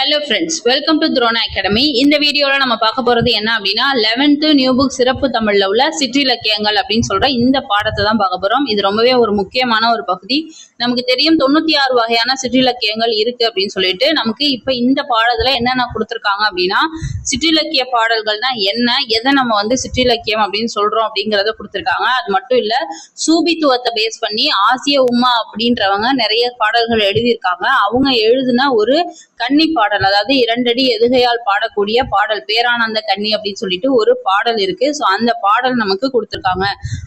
Hello friends welcome to Drona academy இந்த வீடியோவில் நம்ம பார்க்க போறது என்ன அப்படின்னா 11th நியூ புக் சிறப்பு தமிழ்ல உள்ள சிற்றிலக்கியங்கள் அப்படின்னு சொல்கிற இந்த பாடத்தை தான் பார்க்க போகிறோம் இது ரொம்பவே ஒரு முக்கியமான ஒரு பகுதி. நமக்கு தெரியும் தொண்ணூத்தி ஆறு வகையான சிற்றிலக்கியங்கள் இருக்கு அப்படின்னு சொல்லிட்டு நமக்கு இப்போ இந்த பாடத்துல என்னென்ன கொடுத்துருக்காங்க அப்படின்னா சிற்றிலக்கிய பாடல்கள்னா என்ன எதை நம்ம வந்து சிற்றிலக்கியம் அப்படின்னு சொல்றோம் அப்படிங்கிறத கொடுத்துருக்காங்க. அது மட்டும் இல்ல சூபித்துவத்தை பேஸ் பண்ணி ஆசிய உமா அப்படின்றவங்க நிறைய பாடல்கள் எழுதியிருக்காங்க. அவங்க எழுதின ஒரு கன்னி பாடல் அதாவது இரண்டடி எதுகையால் பாடக்கூடிய பாடல். பேரானந்த கன்னி அப்படின்னு சொல்லிட்டு ஒரு பாடல் இருக்கு. ஸோ அந்த பாடல் நமக்கு கொடுத்துருக்காங்க.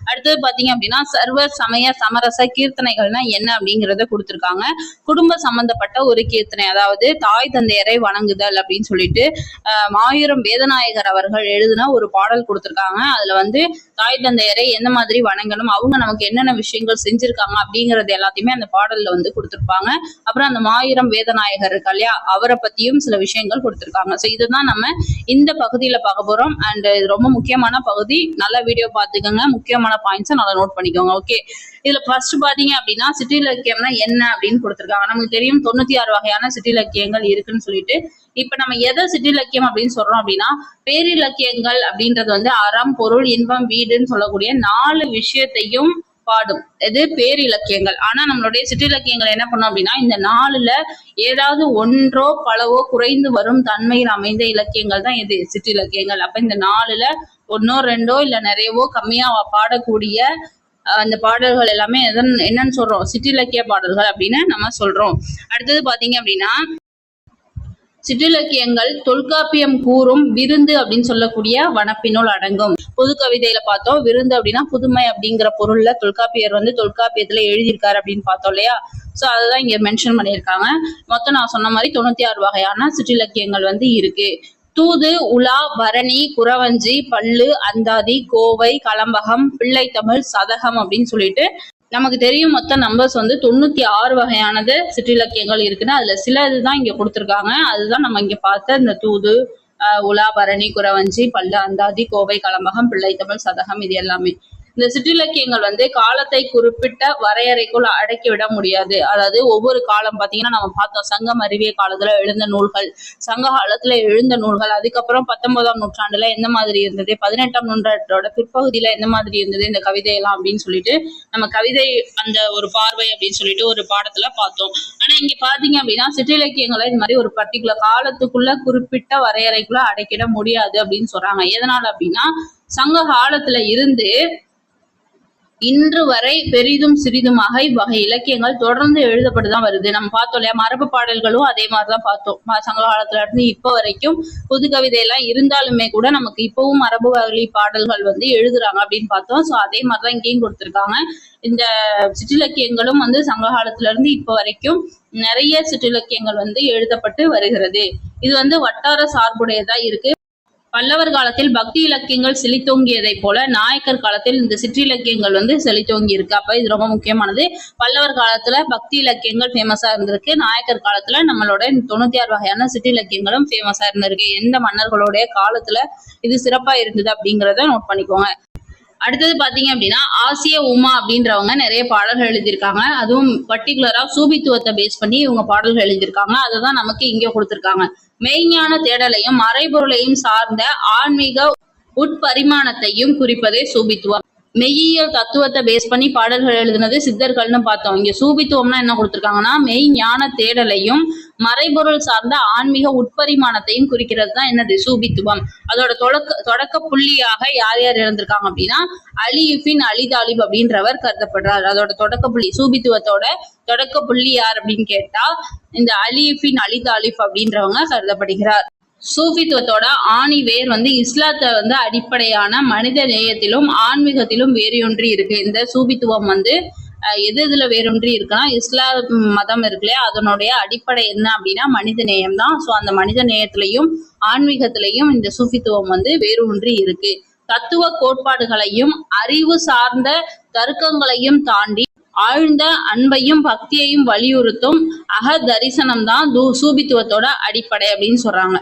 அடுத்தது பாத்தீங்க அப்படின்னா சர்வ சமய சமரச கீர்த்தனைகள்னா என்ன அப்படிங்கறத கொடுத்துருக்காங்க. குடும்ப சம்பந்தப்பட்ட ஒரு கீர்த்தனை. அதாவது தாய் தந்தையரை வணங்குதல் அப்படின்னு சொல்லிட்டு ஆஹ், மாயூரம் வேதநாயகர் அவர்கள் எழுதின ஒரு பாடல் கொடுத்துருக்காங்க. அதுல வந்து தாய் தந்தையரை எந்த மாதிரி வணங்கணும் அவங்க நமக்கு என்னென்ன விஷயங்கள் செஞ்சிருக்காங்க அப்படிங்கறது எல்லாத்தையுமே அந்த பாடல்ல வந்து கொடுத்துருப்பாங்க. அப்புறம் அந்த மாயூரம் வேதநாயகர் இருக்கா இல்லையா? அவரை பத்தியும் சில விஷயங்கள் கொடுத்துருக்காங்க. ஸோ இதுதான் நம்ம இந்த பகுதியில பார்க்க போறோம். அண்ட் இது ரொம்ப முக்கியமான பகுதி. நல்ல வீடியோ பார்த்துக்கோங்க. முக்கியமான பாயிண்ட்ஸை நல்லா நோட் பண்ணிக்கோங்க. ஓகே இதுல ஃபர்ஸ்ட் பாத்தீங்க அப்படின்னா சிட்டி இலக்கியம்னா என்ன அப்படின்னு கொடுத்துருக்காங்க. நமக்கு தெரியும் தொண்ணூத்தி ஆறு வகையான சிற்றிலக்கியங்கள் இருக்குன்னு சொல்லிட்டு. இப்ப நம்ம எதை சிற்றிலக்கியம் அப்படின்னு சொல்றோம் அப்படின்னா பேரிலக்கியங்கள் அப்படின்றது வந்து அறம் பொருள் இன்பம் வீடுன்னு சொல்லக்கூடிய நாலு விஷயத்தையும் பாடும். இது பேரிலக்கியங்கள். ஆனா நம்மளுடைய சிற்றிலக்கியங்கள் என்ன பண்ணும் அப்படின்னா இந்த நாலுல ஏதாவது ஒன்றோ பலவோ குறைந்து வரும் தன்மையில் அமைந்த இலக்கியங்கள் தான் இது சிற்றிலக்கியங்கள். அப்ப இந்த நாலுல ஒன்னோ ரெண்டோ இல்ல நிறையவோ கம்மியா பாடக்கூடிய அந்த பாடல்கள் எல்லாமே எதன் என்னன்னு சொல்றோம்? சிற்றிலக்கிய பாடல்கள் அப்படின்னு நம்ம சொல்றோம். அடுத்தது பாத்தீங்க அப்படின்னா சிற்றிலக்கியங்கள் தொல்காப்பியம் கூறும் விருந்து அப்படின்னு சொல்லக்கூடிய வனப்பினுள் அடங்கும். புது கவிதையில பார்த்தோம் விருந்து அப்படின்னா புதுமை அப்படிங்கிற பொருள்ல தொல்காப்பியர் வந்து தொல்காப்பியத்துல எழுதியிருக்காரு அப்படின்னு பார்த்தோம் இல்லையா? சோ அதுதான் இங்க மென்ஷன் பண்ணியிருக்காங்க. மொத்தம் நான் சொன்ன மாதிரி தொண்ணூத்தி ஆறு வகையான சிற்றிலக்கியங்கள் வந்து இருக்கு. தூது உலா பரணி குறவஞ்சி பல்லு அந்தாதி கோவை கலம்பகம் பிள்ளைத்தமிழ் சதகம் அப்படின்னு சொல்லிட்டு நமக்கு தெரியும் மொத்த நம்பர்ஸ் வந்து தொண்ணூத்தி ஆறு வகையானது சிற்றிலக்கியங்கள் இருக்குன்னு. அதுல சில இதுதான் இங்க கொடுத்துருக்காங்க. அதுதான் நம்ம இங்க பார்த்த இந்த தூது ஆஹ் உலா பரணி குறவஞ்சி பல்லு அந்தாதி கோவை கலம்பகம் பிள்ளைத்தமிழ் சதகம் இது எல்லாமே. இந்த சிற்றிலக்கியங்கள் வந்து காலத்தை குறிப்பிட்ட வரையறைக்குள் அடக்கி விட முடியாது. அதாவது ஒவ்வொரு காலம் பாத்தீங்கன்னா நம்ம பார்த்தோம் சங்கம் அறிவிய காலத்துல எழுந்த நூல்கள் சங்க காலத்துல எழுந்த நூல்கள் அதுக்கப்புறம் பத்தொன்பதாம் நூற்றாண்டுல எந்த மாதிரி இருந்தது பதினெட்டாம் நூற்றாண்டோட பிற்பகுதியில எந்த மாதிரி இருந்தது இந்த கவிதை எல்லாம் அப்படின்னு சொல்லிட்டு நம்ம கவிதை அந்த ஒரு பார்வை அப்படின்னு சொல்லிட்டு ஒரு பாடத்துல பார்த்தோம். ஆனா இங்க பாத்தீங்க அப்படின்னா சிற்றிலக்கியங்களை இந்த மாதிரி ஒரு பர்டிகுலர் காலத்துக்குள்ள குறிப்பிட்ட வரையறைக்குள்ள அடக்கிட முடியாது அப்படின்னு சொல்றாங்க. எதனால அப்படின்னா சங்க காலத்துல இருந்து இன்று வரை பெரிதும் சிறிதுமாக இவ்வகை இலக்கியங்கள் தொடர்ந்து எழுதப்பட்டுதான் வருது. நம்ம பார்த்தோம் இல்லையா? மரபு பாடல்களும் அதே மாதிரிதான் பார்த்தோம். சங்க காலத்துல இருந்து இப்ப வரைக்கும் புது கவிதை எல்லாம் இருந்தாலுமே கூட நமக்கு இப்பவும் மரபு வழி பாடல்கள் வந்து எழுதுறாங்க அப்படின்னு பார்த்தோம். சோ அதே மாதிரிதான் இங்கேயும் கொடுத்துருக்காங்க. இந்த சிற்றிலக்கியங்களும் வந்து சங்க காலத்துல இருந்து இப்ப வரைக்கும் நிறைய சிற்றிலக்கியங்கள் வந்து எழுதப்பட்டு வருகிறது. இது வந்து வட்டார சார்புடையதா இருக்கு. பல்லவர் காலத்தில் பக்தி இலக்கியங்கள் செழித்தோங்கியதைப் போல நாயக்கர் காலத்தில் இந்த சிற்றிலக்கியங்கள் வந்து செழித்தோங்கி இருக்கு அப்ப இது ரொம்ப முக்கியமானது. பல்லவர் காலத்துல பக்தி இலக்கியங்கள் ஃபேமஸா இருந்திருக்கு. நாயக்கர் காலத்துல நம்மளோட தொண்ணூத்தி ஆறு வகையான சிற்றிலக்கியங்களும் ஃபேமஸா இருந்திருக்கு. எந்த மன்னர்களுடைய காலத்துல இது சிறப்பா இருந்தது அப்படிங்கறத நோட் பண்ணிக்கோங்க. அடுத்தது பாத்தீங்க அப்படின்னா ஆசிய உமா அப்படின்றவங்க நிறைய பாடல்கள் எழுதியிருக்காங்க. அதுவும் பர்டிகுலரா சூபித்துவத்தை பேஸ் பண்ணி இவங்க பாடல்கள் எழுதியிருக்காங்க. அதை தான் நமக்கு இங்க கொடுத்துருக்காங்க. மெய்ஞான தேடலையும் மறைபொருளையும் சார்ந்த ஆன்மீக உட்பரிமாணத்தையும் குறிப்பதே சூபித்துவம். மெய்யியல் தத்துவத்தை பேஸ் பண்ணி பாடல்கள் எழுதுனது சித்தர்கள்னு பார்த்தோம். இங்க சூபித்துவம்னா என்ன கொடுத்துருக்காங்கன்னா மெய் ஞான தேடலையும் மறைபொருள் சார்ந்த ஆன்மீக உட்பரிமாணத்தையும் குறிக்கிறது தான் என்னது? சூபித்துவம். அதோட தொடக்க தொடக்க புள்ளியாக யார் யார் இருந்திருக்காங்க அப்படின்னா அலியுஃபின் அலி தாலிப் அப்படின்றவர் கருதப்படுறார். அதோட தொடக்க புள்ளி சூபித்துவத்தோட தொடக்க புள்ளி யார் அப்படின்னு கேட்டா இந்த அலியுஃபின் அலி தாலிப் அப்படின்றவங்க கருதப்படுகிறார். சூஃபித்துவத்தோட ஆணி வேர் வந்து இஸ்லாத்தை வந்து அடிப்படையான மனித நேயத்திலும் ஆன்மீகத்திலும் வேறியொன்றி இருக்கு. இந்த சூபித்துவம் வந்து எது இதுல வேறொன்றி இருக்குன்னா இஸ்லாம் மதம் இருக்குல்லையா அதனுடைய அடிப்படை என்ன அப்படின்னா மனித நேயம் தான். ஸோ அந்த மனித நேயத்திலையும் ஆன்மீகத்திலையும் இந்த சூஃபித்துவம் வந்து வேரூன்றி இருக்கு. தத்துவ கோட்பாடுகளையும் அறிவு சார்ந்த தர்க்கங்களையும் தாண்டி ஆழ்ந்த அன்பையும் பக்தியையும் வலியுறுத்தும் அக தரிசனம் தான் சூபித்துவத்தோட அடிப்படை அப்படின்னு சொல்றாங்க.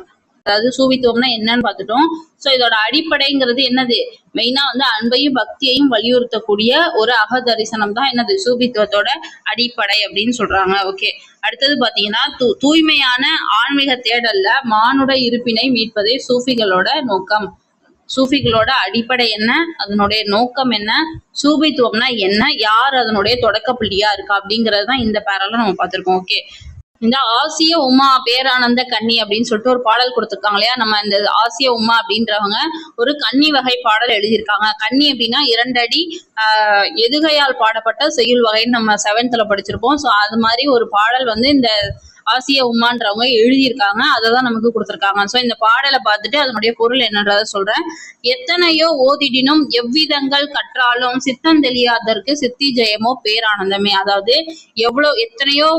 அதாவது சூபித்துவம்னா என்னன்னு பார்த்துட்டோம். ஸோ இதோட அடிப்படைங்கிறது என்னது? மெயினா வந்து அன்பையும் பக்தியையும் வலியுறுத்தக்கூடிய ஒரு அக தரிசனம் தான் என்னது? சூபித்துவத்தோட அடிப்படை அப்படின்னு சொல்றாங்க. ஓகே அடுத்தது பாத்தீங்கன்னா தூ தூய்மையான ஆன்மீக தேடல்ல மானுட இருப்பினை மீட்பதே சூஃபிகளோட நோக்கம். சூஃபிகளோட அடிப்படை என்ன? அதனுடைய நோக்கம் என்ன? சூபித்துவம்னா என்ன? யார் அதனுடைய தொடக்க புள்ளியா இருக்கா? அப்படிங்கறது தான் இந்த பேரால நம்ம பார்த்திருக்கோம். ஓகே இந்த ஆசிய உமா பேரானந்த கன்னி அப்படின்னு சொல்லிட்டு ஒரு பாடல் கொடுத்துருக்காங்க இல்லையா? நம்ம இந்த ஆசிய உமா அப்படின்றவங்க ஒரு கன்னி வகை பாடல் எழுதியிருக்காங்க. கன்னி அப்படின்னா இரண்டடி ஆஹ் எதுகையால் பாடப்பட்ட செய்யுள் வகைன்னு நம்ம செவன்த்ல படிச்சிருப்போம். ஸோ அது மாதிரி ஒரு பாடல் வந்து இந்த ஆசிய உமான்றவங்க எழுதியிருக்காங்க. அதை தான் நமக்கு கொடுத்துருக்காங்க. ஸோ இந்த பாடலை பார்த்துட்டு அதனுடைய பொருள் என்னன்றத சொல்றேன். எத்தனையோ ஓதிடினும் எவ்விதங்கள் கற்றாலும் சித்தம் தெளியாதற்கு சித்தி ஜெயமோ பேரானந்தமே. அதாவது எவ்வளோ எத்தனையோ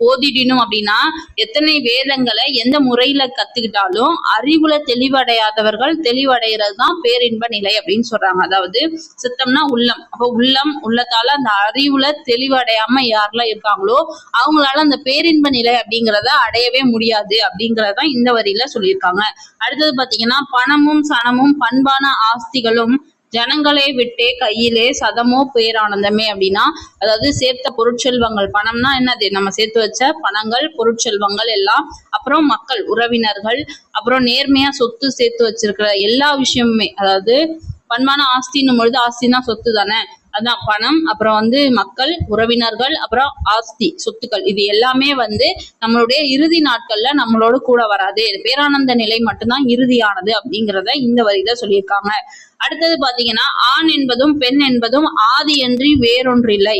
ஓதிடணும் அப்படின்னா எத்தனை வேதங்களை எந்த முறையில கத்துக்கிட்டாலும் அறிவுல தெளிவடையாதவர்கள் தெளிவடைகிறது தான் பேரின்ப நிலை அப்படின்னு சொல்றாங்க. அதாவது சித்தம்னா உள்ளம். அப்போ உள்ளம் உள்ளத்தால அந்த அறிவுல தெளிவடையாம யாரெல்லாம் இருக்காங்களோ அவங்களால அந்த பேரின்ப நிலை அப்படிங்கிறத அடையவே முடியாது அப்படிங்கறதான் இந்த வரியில சொல்லியிருக்காங்க. அடுத்தது பாத்தீங்கன்னா பணமும் சனமும் பண்பான ஆஸ்திகளும் ஜனங்களை விட்டே கையிலே சதமோ பேரானந்தமே அப்படின்னா அதாவது சேர்த்த பொருட்செல்வங்கள் பணம்னா என்னது? நம்ம சேர்த்து வச்ச பணங்கள் பொருட்செல்வங்கள் எல்லாம் அப்புறம் மக்கள் உறவினர்கள் அப்புறம் நேர்மையா சொத்து சேர்த்து வச்சிருக்கிற எல்லா விஷயமுமே அதாவது பண்பான ஆஸ்தின்னும் பொழுது ஆஸ்தினா சொத்து தானே அதான் பணம் அப்புறம் வந்து மக்கள் உறவினர்கள் அப்புறம் ஆஸ்தி சொத்துக்கள். இது எல்லாமே வந்து நம்மளுடைய இறுதி நாட்கள்ல நம்மளோட கூட வராது. பேரானந்த நிலை மட்டும்தான் இறுதியானது அப்படிங்கிறத இந்த வரியில சொல்லியிருக்காங்க. அடுத்தது பாத்தீங்கன்னா ஆண் என்பதும் பெண் என்பதும் ஆதி என்று வேறொன்றில்லை.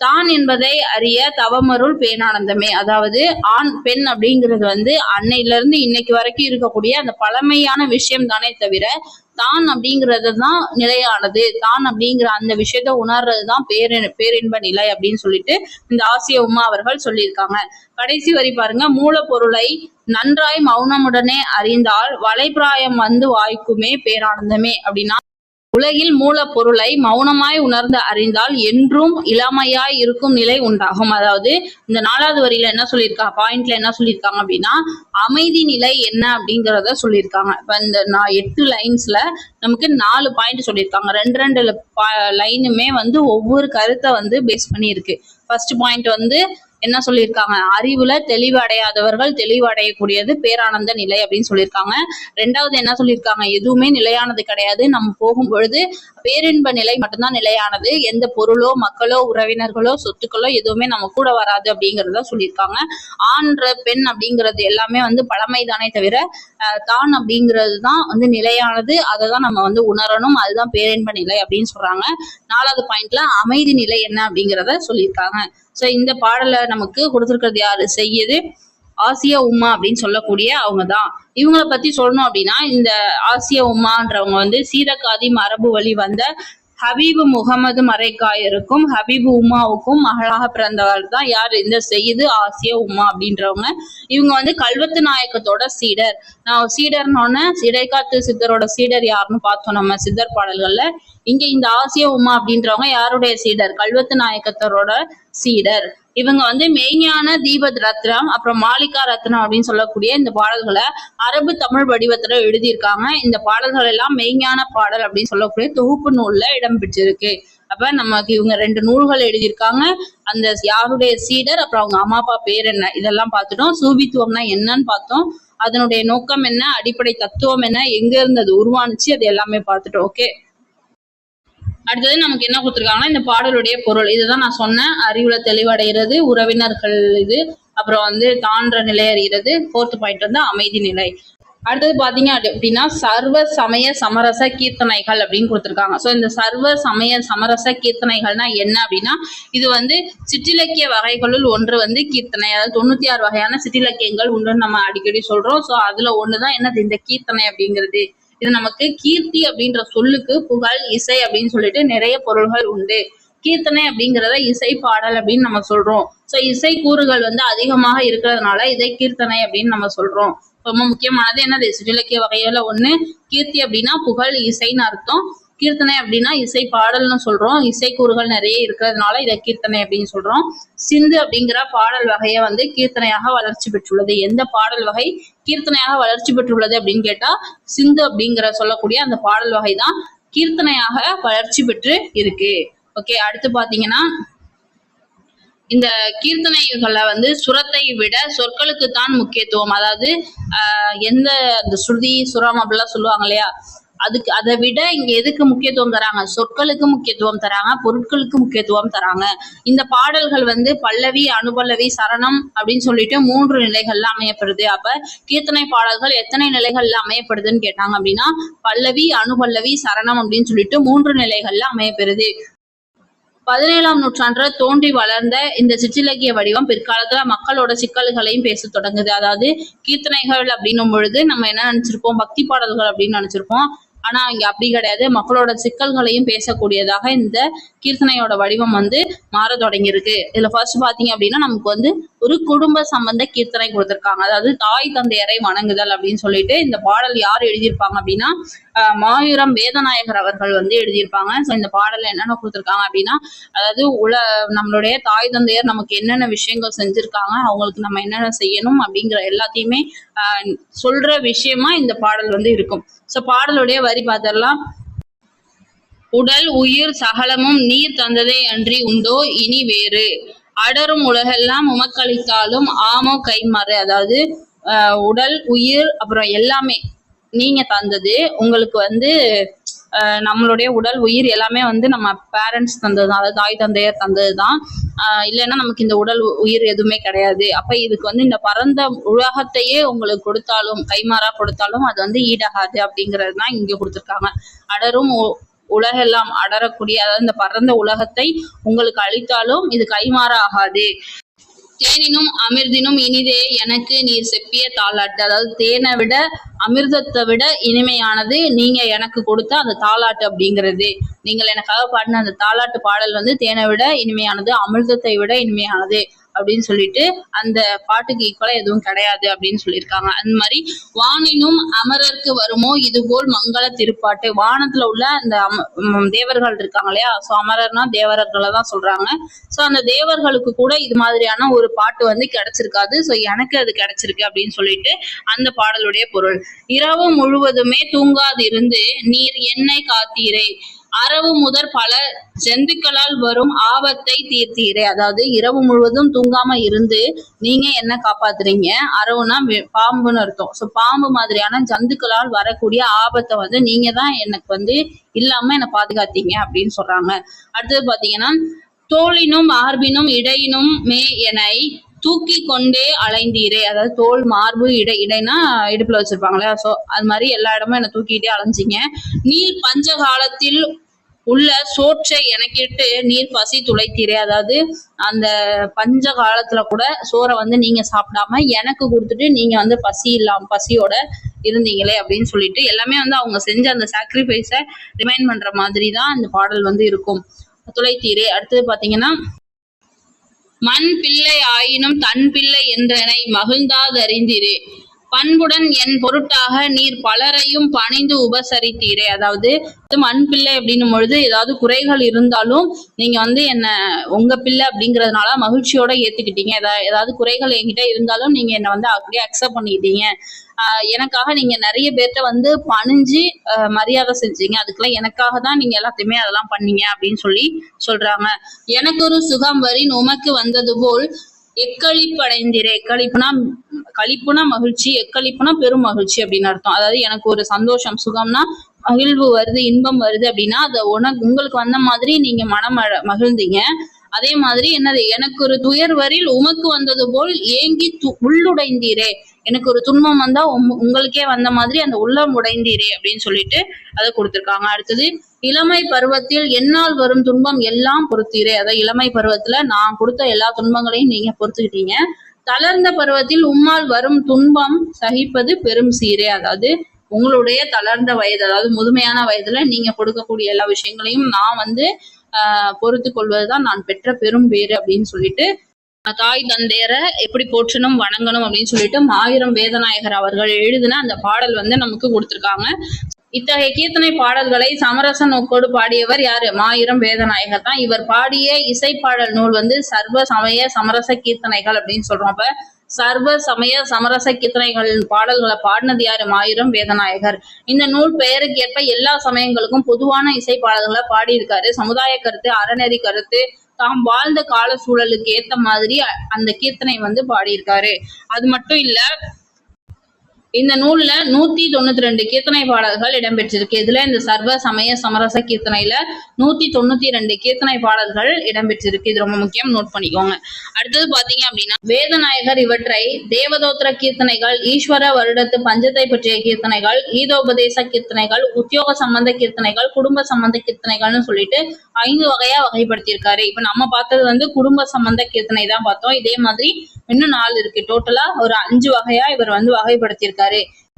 தான் என்பதை அறிய தவமருள் பேனானந்தமே அதாவது ஆண் பெண் அப்படிங்கிறது வந்து அன்னையில இருந்து இன்னைக்கு வரைக்கும் இருக்கக்கூடிய அந்த பழமையான விஷயம் தானே தவிர தான் அப்படிங்கிறது தான் நிலையானது. தான் அப்படிங்கிற அந்த விஷயத்த உணர்றது தான் பேரி பேரின்ப நிலை அப்படின்னு சொல்லிட்டு இந்த ஆசிய உமா அவர்கள் சொல்லியிருக்காங்க. கடைசி வரி பாருங்க. மூலப்பொருளை நன்றாய் மௌனமுடனே அறிந்தால் வலைப்பிராயம் வந்து வாய்க்குமே பேரானந்தமே அப்படின்னா உலகில் மூலப்பொருளை மௌனமாய் உணர்ந்து அறிந்தால் என்றும் இளமையாய் இருக்கும் நிலை உண்டாகும். அதாவது இந்த நாலாவது வரியில என்ன சொல்லியிருக்காங்க? பாயிண்ட்ல என்ன சொல்லியிருக்காங்க அப்படின்னா அமைதி நிலை என்ன அப்படிங்கிறத சொல்லியிருக்காங்க. இப்ப இந்த நான் எட்டு லைன்ஸ்ல நமக்கு நாலு பாயிண்ட் சொல்லியிருக்காங்க. ரெண்டு ரெண்டு லைனுமே வந்து ஒவ்வொரு கருத்தை வந்து பேஸ் பண்ணி இருக்கு ஃபர்ஸ்ட் பாயிண்ட் வந்து என்ன சொல்லியிருக்காங்க? அறிவுல தெளிவடையாதவர்கள் தெளிவடையக்கூடியது பேரானந்த நிலை அப்படின்னு சொல்லியிருக்காங்க. ரெண்டாவது என்ன சொல்லியிருக்காங்க? எதுவுமே நிலையானது கிடையாது. நம்ம போகும் பொழுது பேரின்ப நிலை மட்டும்தான் நிலையானது. எந்த பொருளோ மக்களோ உறவினர்களோ சொத்துக்களோ எதுவுமே நம்ம கூட வராது அப்படிங்கிறத சொல்லியிருக்காங்க. ஆண்ற பெண் அப்படிங்கிறது எல்லாமே வந்து பழமைதானே தவிர தான் அப்படிங்கிறது தான் வந்து நிலையானது. அதை தான் நம்ம வந்து உணரணும். அதுதான் பேரின்ப நிலை அப்படின்னு சொல்றாங்க. நாலாவது பாயிண்ட்ல அமைதி நிலை என்ன அப்படிங்கிறத சொல்லியிருக்காங்க. ஸோ இந்த பாடலை நமக்கு கொடுத்துருக்கிறது யாரு? செய்யுது ஆசிய உமா அப்படின்னு சொல்லக்கூடிய அவங்க தான் இவங்கள பத்தி சொல்லணும் அப்படின்னா இந்த ஆசிய உமான்றவங்க வந்து சீரகாதி மரபு வழி வந்த ஹபீபு முகமது மரைக்காயருக்கும் ஹபீபு உமாவுக்கும் மகளாக பிறந்தவர் தான் யார்? இந்த செய்யுது ஆசிய உமா அப்படின்றவங்க. இவங்க வந்து கல்வத்து நாயக்கத்தோட சீடர். நான் சீடர்னோடனே இடைக்காத்து சித்தரோட சீடர் யாருன்னு பார்த்தோம் நம்ம சித்தர் பாடல்கள்ல. இங்க இந்த ஆசிய உமா அப்படின்றவங்க யாருடைய சீடர்? கல்வத்து நாயக்கத்தரோட சீடர். இவங்க வந்து மெய்ஞான தீபத் ரத்னம் அப்புறம் மாலிகா ரத்னம் அப்படின்னு சொல்லக்கூடிய இந்த பாடல்களை அரபு தமிழ் வடிவத்துல எழுதியிருக்காங்க. இந்த பாடல்கள் எல்லாம் மெய்ஞான பாடல் அப்படின்னு சொல்லக்கூடிய தொகுப்பு நூல்ல இடம்பெற்றிருக்கு அப்ப நமக்கு இவங்க ரெண்டு நூல்கள் எழுதியிருக்காங்க. அந்த யாருடைய சீடர் அப்புறம் அவங்க அம்மா அப்பா பேர் என்ன இதெல்லாம் பார்த்துட்டோம். சூபித்துவம்னா என்னன்னு பார்த்தோம். அதனுடைய நோக்கம் என்ன அடிப்படை தத்துவம் என்ன எங்க இருந்து அது உருவானுச்சு அது எல்லாமே பார்த்துட்டோம். ஓகே அடுத்தது நமக்கு என்ன கொடுத்துருக்காங்கன்னா இந்த பாடலுடைய பொருள். இதுதான் நான் சொன்னேன். அறிவுல தெளிவடைகிறது உறவினர்கள் இது. அப்புறம் வந்து தான்ற நிலை அறிகிறது. ஃபோர்த் பாயிண்ட் வந்து அமைதி நிலை. அடுத்தது பாத்தீங்க அப்படின்னா சர்வ சமய சமரச கீர்த்தனைகள் அப்படின்னு கொடுத்துருக்காங்க. ஸோ இந்த சர்வ சமய சமரச கீர்த்தனைகள்னா என்ன அப்படின்னா இது வந்து சிற்றிலக்கிய வகைகளுள் ஒன்று வந்து கீர்த்தனை. அதாவது தொண்ணூத்தி ஆறு வகையான சிற்றிலக்கியங்கள் உண்டுன்னு நம்ம அடிக்கடி சொல்றோம். ஸோ அதுல ஒண்ணுதான் என்னது? இந்த கீர்த்தனை அப்படிங்கிறது. இது நமக்கு கீர்த்தி அப்படின்ற சொல்லுக்கு புகழ் இசை அப்படின்னு சொல்லிட்டு நிறைய பொருள்கள் உண்டு. கீர்த்தனை அப்படிங்கிறத இசை பாடல் அப்படின்னு நம்ம சொல்றோம். ஸோ இசை கூறுகள் வந்து அதிகமாக இருக்கிறதுனால இதை கீர்த்தனை அப்படின்னு நம்ம சொல்றோம். ரொம்ப முக்கியமானது என்னது சிற்றிலக்கிய வகையில ஒண்ணு. கீர்த்தி அப்படின்னா புகழ் இசைன்னு அர்த்தம். கீர்த்தனை அப்படின்னா இசை பாடல்னு சொல்றோம். இசை கூறுகள் நிறைய இருக்கிறதுனால இதை கீர்த்தனை அப்படின்னு சொல்றோம். சிந்து அப்படிங்கிற பாடல் வகையை வந்து கீர்த்தனையாக வளர்ச்சி பெற்றுள்ளது. எந்த பாடல் வகை? கீர்த்தனையாக வளர்ச்சி பெற்றுள்ளது அப்படின்னு கேட்டா சிந்து அப்படிங்கிற சொல்லக்கூடிய அந்த பாடல் வகை தான் கீர்த்தனையாக வளர்ச்சி பெற்று இருக்கு. ஓகே அடுத்து பாத்தீங்கன்னா இந்த கீர்த்தனைகளை வந்து சுரத்தை விட சொற்களுக்கு தான் முக்கியத்துவம். அதாவது ஆஹ் எந்த அந்த ஸ்ருதி சுரம் அப்படிலாம் சொல்லுவாங்க இல்லையா? அதுக்கு அதை விட இங்க எதுக்கு முக்கியத்துவம் தராங்க? சொற்களுக்கு முக்கியத்துவம் தராங்க பொருட்களுக்கு முக்கியத்துவம் தராங்க. இந்த பாடல்கள் வந்து பல்லவி அனுபல்லவி சரணம் அப்படின்னு சொல்லிட்டு மூன்று நிலைகள்ல அமையப்படுது. அப்ப கீர்த்தனை பாடல்கள் எத்தனை நிலைகள்ல அமையப்படுதுன்னு கேட்டாங்க அப்படின்னா பல்லவி அனுபல்லவி சரணம் அப்படின்னு சொல்லிட்டு மூன்று நிலைகள்ல அமையப்பெறுது. பதினேழாம் நூற்றாண்டுல தோன்றி வளர்ந்த இந்த சிற்றிலக்கிய வடிவம் பிற்காலத்துல மக்களோட சிக்கல்களையும் பேச தொடங்குது. அதாவது கீர்த்தனைகள் அப்படின்னும் பொழுது நம்ம என்ன நினைச்சிருப்போம்? பக்தி பாடல்கள் அப்படின்னு நினைச்சிருப்போம். ஆனா இங்க அப்படி கிடையாது. மக்களோட சிக்கல்களையும் பேசக்கூடியதாக இந்த கீர்த்தனையோட வடிவம் வந்து மாற தொடங்கியிருக்கு. இதுல ஃபர்ஸ்ட் பாத்தீங்க அப்படின்னா நமக்கு வந்து ஒரு குடும்ப சம்பந்த கீர்த்தனை கொடுத்திருக்காங்க. அதாவது தாய் தந்தையரை வணங்குதல் அப்படின்னு சொல்லிட்டு இந்த பாடல் யார் எழுதியிருப்பாங்க அப்படின்னா மாயூரம் வேதநாயகர் அவர்கள் வந்து எழுதியிருப்பாங்க. ஸோ இந்த பாடல்ல என்னென்ன கொடுத்துருக்காங்க அப்படின்னா அதாவது உல நம்மளுடைய தாய் தந்தையர் நமக்கு என்னென்ன விஷயங்கள் செஞ்சிருக்காங்க அவங்களுக்கு நம்ம என்னென்ன செய்யணும் அப்படிங்கிற எல்லாத்தையுமே ஆஹ் சொல்ற விஷயமா இந்த பாடல் வந்து இருக்கும். ஸோ பாடலுடைய வரி பார்த்தரலாம் உடல் உயிர் சகலமும் நீர் தந்ததே அன்றி உண்டோ இனி வேறு. அடரும் உலகெல்லாம் உமக்களித்தாலும் ஆமோ கைமாறு அதாவது உடல் உயிர் அப்புறம் எல்லாமே நீங்க தந்தது. உங்களுக்கு வந்து நம்மளுடைய உடல் உயிர் எல்லாமே வந்து நம்ம பேரண்ட்ஸ் தந்தது தான் அதாவது தாய் தந்தையர் தந்தது தான் இல்லைன்னா நமக்கு இந்த உடல் உயிர் எதுவுமே கிடையாது. அப்ப இதுக்கு வந்து இந்த பரந்த உலகத்தையே உங்களுக்கு கொடுத்தாலும் கைமாறா கொடுத்தாலும் அது வந்து ஈடாகாது அப்படிங்கிறது தான் இங்க கொடுத்துருக்காங்க. அடரும் உலகெல்லாம் அடரக்கூடிய அதாவது இந்த பரந்த உலகத்தை உங்களுக்கு அளித்தாலும் இது கைமாற ஆகாது தேனினும் அமிர்தினும் இனிதே எனக்கு நீர் செப்பிய தாளாட்டு. அதாவது தேனை விட அமிர்தத்தை விட இனிமையானது நீங்க எனக்கு கொடுத்த அந்த தாளாட்டு அப்படிங்கிறது. நீங்கள் எனக்காக பாடின அந்த தாலாட்டு பாடல் வந்து தேனை விட இனிமையானது அமிர்தத்தை விட இனிமையானது. அப்படின்னு சொல்லிட்டு அந்த பாட்டுக்கு ஈக்குவலா எதுவும் கிடையாது அப்படின்னு சொல்லியிருக்காங்க. அந்த மாதிரி வானினும் அமரருக்கு வருமோ இதுபோல் மங்கள திருப்பாட்டு. வானத்துல உள்ள அந்த தேவர்கள் இருக்காங்க இல்லையா? ஸோ அமரர்னா தேவர்களை தான் சொல்றாங்க. ஸோ அந்த தேவர்களுக்கு கூட இது மாதிரியான ஒரு பாட்டு வந்து கிடைச்சிருக்காது. ஸோ எனக்கு அது கிடைச்சிருக்கு அப்படின்னு சொல்லிட்டு அந்த பாடலுடைய பொருள். இரவு முழுவதுமே தூங்காதிருந்து நீர் என்னை காத்தீரை. அரவு முதற் பல ஜந்துக்களால் வரும் ஆபத்தை தீர்த்தீரே. அதாவது இரவு முழுவதும் தூங்காம இருந்து நீங்க என்ன காப்பாத்துறீங்க? அரவுனா பாம்புன்னு அர்த்தம். ஸோ பாம்பு மாதிரியான ஜந்துக்களால் வரக்கூடிய ஆபத்தை வந்து நீங்க தான் எனக்கு வந்து இல்லாம என்னை பாதுகாத்தீங்க அப்படின்னு சொல்றாங்க. அடுத்தது பாத்தீங்கன்னா தோளினும் மார்பினும் இடையினும் மே எனை தூக்கி கொண்டே அலைந்தீரே. அதாவது தோல் மார்பு இடை இடைனா இடுப்புல வச்சிருப்பாங்களே ஸோ அது மாதிரி எல்லா இடமும் என்னை தூக்கிட்டே அலைஞ்சிங்க. நீர் பஞ்ச காலத்தில் உள்ள சோற்றை எனக்கிட்டு நீர் பசி துளைத்தீரே. அதாவது அந்த பஞ்ச காலத்துல கூட சோறை வந்து நீங்க சாப்பிடாம எனக்கு கொடுத்துட்டு நீங்க வந்து பசி இல்லாம பசியோட இருந்தீங்களே அப்படின்னு சொல்லிட்டு எல்லாமே வந்து அவங்க செஞ்ச அந்த சாக்ரிஃபைஸை ரிமைண்ட் பண்ற மாதிரி தான் இந்த பாடல் வந்து இருக்கும். துளைத்தீரே. அடுத்தது பாத்தீங்கன்னா மண் பிள்ளை ஆயினும் தன் பிள்ளை என்றனை மகிழ்ந்தாதறிந்தீரே. பண்புடன் என் பொருட்டாக நீர் பலரையும் பணிந்து உபசரித்தீரே. அதாவது மண் பிள்ளை அப்படின்னும் பொழுது ஏதாவது குறைகள் இருந்தாலும் நீங்க வந்து என்ன உங்க பிள்ளை அப்படிங்கறதுனால மகிழ்ச்சியோட ஏத்துக்கிட்டீங்க. ஏதாவது ஏதாவது குறைகள் என்கிட்ட இருந்தாலும் நீங்க என்ன வந்து அப்படியே அக்செப்ட் பண்ணிக்கிட்டீங்க. ஆஹ் எனக்காக நீங்க நிறைய பேர்த்த வந்து பணிஞ்சு மரியாதை செஞ்சீங்க. அதுக்கெல்லாம் எனக்காக தான் நீங்க எல்லாத்தையுமே அதெல்லாம் பண்ணீங்க அப்படின்னு சொல்லி சொல்றாங்க. எனக்கு ஒரு சுகம் வரின் உமக்கு வந்தது போல் எக்களிப்படைந்திரே எக்களிப்புனா கழிப்புனா மகிழ்ச்சி எக்களிப்புனா பெரும் மகிழ்ச்சி அப்படின்னு அர்த்தம். அதாவது எனக்கு ஒரு சந்தோஷம் சுகம்னா மகிழ்வு வருது இன்பம் வருது அப்படின்னா அதை உனக்கு உங்களுக்கு வந்த மாதிரி நீங்க மனம் மகிழ்ந்தீங்க. அதே மாதிரி என்னது? எனக்கு ஒரு துயர் வரில் உமக்கு வந்தது போல் ஏங்கி து- உள்ளுடைந்தீரே. எனக்கு ஒரு துன்பம் வந்தா உம்- உங்களுக்கே வந்த மாதிரி அந்த உள்ளம் உடைந்தீரே அப்படின்னு சொல்லிட்டு அதை கொடுத்துருக்காங்க. அடுத்தது இளமை பருவத்தில் என்னால் வரும் துன்பம் எல்லாம் பொறுத்தீரே. அதாவது இளமை பருவத்துல நான் கொடுத்த எல்லா துன்பங்களையும் நீங்க பொறுத்துக்கிட்டீங்க. தளர்ந்த பருவத்தில் உம்மால் வரும் துன்பம் சகிப்பது பெரும் சீரே. அதாவது உங்களுடைய தளர்ந்த வயது அதாவது முதுமையான வயதுல நீங்க கொடுக்கக்கூடிய எல்லா விஷயங்களையும் நான் வந்து பொறுத்து கொள்வதுதான் நான் பெற்ற பெரும் பேரு அப்படின்னு சொல்லிட்டு தாய் தந்தையரை எப்படி போற்றணும் வணங்கணும் அப்படின்னு சொல்லிட்டு மாயிரம் வேதநாயகர் அவர்கள் எழுதின அந்த பாடல் வந்து நமக்கு கொடுத்திருக்காங்க. இத்தகைய கீர்த்தனை பாடல்களை சமரச நோக்கோடு பாடியவர் யாரு? மாயிரம் வேதநாயகர் தான். இவர் பாடிய இசைப்பாடல் நூல் வந்து சர்வ சமய சமரச கீர்த்தனைகள் அப்படின்னு சொல்றோம் அப்ப. சர்வ சமய சமரச கீர்த்தனைகளின் பாடல்களை பாடினது யாரு? மாயூரம் வேதநாயகர். இந்த நூல் பெயருக்கு ஏற்ப எல்லா சமயங்களுக்கும் பொதுவான இசை பாடல்களை பாடியிருக்காரு. சமுதாய கருத்து அறநெறி கருத்து தாம் வாழ்ந்த கால சூழலுக்கு ஏத்த மாதிரி அந்த கீர்த்தனை வந்து பாடியிருக்காரு. அது மட்டும் இல்ல இந்த நூல்ல நூத்தி தொண்ணூத்தி ரெண்டு கீர்த்தனை பாடல்கள் இடம்பெற்றிருக்கு. இதுல இந்த சர்வ சமய சமரச கீர்த்தனையில நூத்தி தொண்ணூத்தி ரெண்டு கீர்த்தனை பாடல்கள் இடம்பெற்றிருக்கு. இது ரொம்ப முக்கியம். நோட் பண்ணிக்கோங்க. அடுத்தது பாத்தீங்க அப்படின்னா வேதநாயகர் இவற்றை தேவதோத்திர கீர்த்தனைகள் ஈஸ்வர வருடத்து பஞ்சத்தை பற்றிய கீர்த்தனைகள் ஈதோபதேச கீர்த்தனைகள் உத்தியோக சம்பந்த கீர்த்தனைகள் குடும்ப சம்பந்த கீர்த்தனைகள்னு சொல்லிட்டு ஐந்து வகையா வகைப்படுத்தியிருக்காரு. இப்ப நம்ம பார்த்தது வந்து குடும்ப சம்பந்த கீர்த்தனை தான் பார்த்தோம். இதே மாதிரி இன்னும் நாலு இருக்கு. டோட்டலா ஒரு அஞ்சு வகையா இவர் வந்து வகைப்படுத்தியிருக்காரு.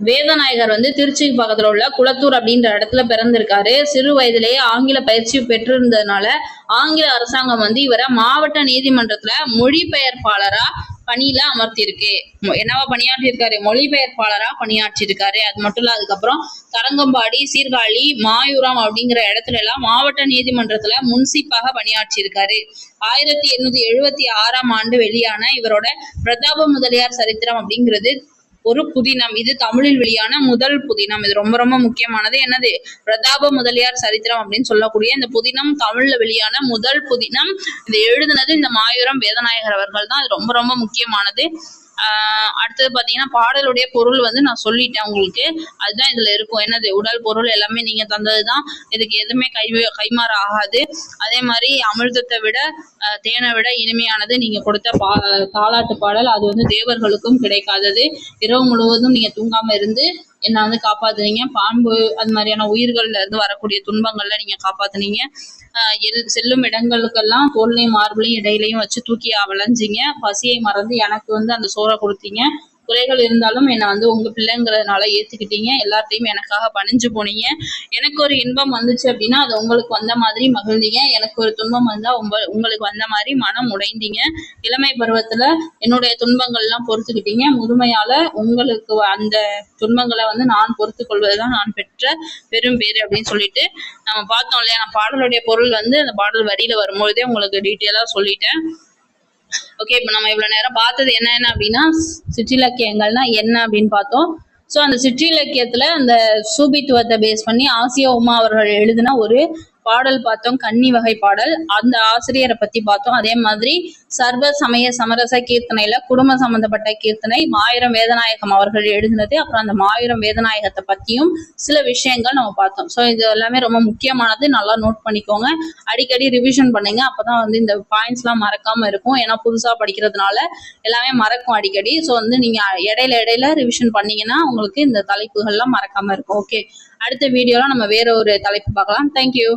வேதநாயகர் வந்து திருச்சி பக்கத்துல உள்ள குளத்தூர் அப்படின்ற இடத்துல பிறந்திருக்காரு. சிறு வயதிலேயே ஆங்கில பயிற்சி பெற்றிருந்ததுனால ஆங்கில அரசாங்கம் வந்து இவரை மாவட்ட நீதிமன்றத்துல மொழிபெயர்ப்பாளரா பணியில அமர்த்தியிருக்கு. என்னவா பணியாற்றியிருக்காரு? மொழிபெயர்ப்பாளரா பணியாற்றியிருக்காரு. அது மட்டும் இல்ல அதுக்கப்புறம் தரங்கம்பாடி சீர்காழி மாயூரம் அப்படிங்கிற இடத்துல எல்லாம் மாவட்ட நீதிமன்றத்துல முன்சிப்பாக பணியாற்றியிருக்காரு. ஆயிரத்தி எண்ணூத்தி எழுபத்தி ஆறாம் ஆண்டு வெளியான இவரோட பிரதாப முதலியார் சரித்திரம் அப்படிங்கிறது ஒரு புதினம். இது தமிழில் வெளியான முதல் புதினம். இது ரொம்ப ரொம்ப முக்கியமானது. என்னது? பிரதாப முதலியார் சரித்திரம் அப்படின்னு சொல்லக்கூடிய இந்த புதினம் தமிழ்ல வெளியான முதல் புதினம். இதை எழுதினது இந்த மாயூரம் வேதநாயகர் அவர்கள் தான். இது ரொம்ப ரொம்ப முக்கியமானது. அடுத்தது பார்த்தீங்கன்னா பாடலுடைய பொருள் வந்து நான் சொல்லிட்டேன் உங்களுக்கு. அதுதான் இதில் இருக்கும். என்னது? உடல் பொருள் எல்லாமே நீங்கள் தந்தது தான் இதுக்கு எதுவுமே கை கைமாற ஆகாது. அதே மாதிரி அமிர்தத்தை விட தேனை விட இனிமையானது நீங்கள் கொடுத்த பா தாலாட்டு பாடல். அது வந்து தேவர்களுக்கும் கிடைக்காதது. இரவு முழுவதும் நீங்கள் தூங்காமல் இருந்து என்னை வந்து காப்பாத்துனீங்க. பாம்பு அது மாதிரியான உயிர்கள்ல இருந்து வரக்கூடிய துன்பங்கள்ல நீங்க காப்பாத்துனீங்க. எல் செல்லும் இடங்களுக்கெல்லாம் தோல்லையும் மார்பிளையும் இடையிலையும் வச்சு தூக்கி வளைஞ்சிங்க பசியை மறந்து எனக்கு வந்து அந்த சோறை கொடுத்தீங்க. குறைகள் இருந்தாலும் என்னை வந்து உங்க பிள்ளைங்கிறதுனால ஏத்துக்கிட்டீங்க. எல்லாத்தையும் எனக்காக பணிஞ்சு போனீங்க. எனக்கு ஒரு இன்பம் வந்துச்சு அப்படின்னா அது உங்களுக்கு வந்த மாதிரி மகிழ்ந்தீங்க. எனக்கு ஒரு துன்பம் வந்தா உங்க உங்களுக்கு வந்த மாதிரி மனம் உடைந்தீங்க. இளமை பருவத்துல என்னுடைய துன்பங்கள் எல்லாம் பொறுத்துக்கிட்டீங்க. முதுமையால உங்களுக்கு அந்த துன்பங்களை வந்து நான் பொறுத்து கொள்வதுதான் நான் பெற்ற பெரும் பேர் அப்படின்னு சொல்லிட்டு நம்ம பார்த்தோம் இல்லையா? நான் பாடலுடைய பொருள் வந்து அந்த பாடல் வரியில வரும்பொழுதே உங்களுக்கு டீட்டெயிலா சொல்லிட்டேன். ஓகே இப்போ நம்ம இவ்வளவு நேரம் பார்த்தது என்ன என்ன அப்படின்னா சிற்றிலக்கியங்கள்னா என்ன அப்படின்னு பார்த்தோம். ஸோ அந்த சிற்றிலக்கியத்துல அந்த சூபித்துவத்தை பேஸ் பண்ணி ஆசிய உமா அவர்கள் எழுதின ஒரு பாடல் பார்த்தோம் கன்னி வகை பாடல். அந்த ஆசிரியரை பத்தி பார்த்தோம். அதே மாதிரி சர்வ சமய சமரச கீர்த்தனையில குடும்ப சம்பந்தப்பட்ட கீர்த்தனை மாயிரம் வேதநாயகம் அவர்கள் எழுதினது. அப்புறம் அந்த மாயிரம் வேதநாயகத்தை பத்தியும் சில விஷயங்கள் நம்ம பார்த்தோம். ஸோ இது எல்லாமே ரொம்ப முக்கியமானது. நல்லா நோட் பண்ணிக்கோங்க. அடிக்கடி ரிவிஷன் பண்ணுங்க. அப்பதான் வந்து இந்த பாயிண்ட்ஸ்லாம் மறக்காம இருக்கும். ஏன்னா புதுசா படிக்கிறதுனால எல்லாமே மறக்கும் அடிக்கடி. ஸோ வந்து நீங்க இடையில இடையில ரிவிஷன் பண்ணீங்கன்னா உங்களுக்கு இந்த தலைப்புகள்லாம் மறக்காம இருக்கும். ஓகே அடுத்த வீடியோல நம்ம வேற ஒரு தலைப்பு பார்க்கலாம். தேங்க்யூ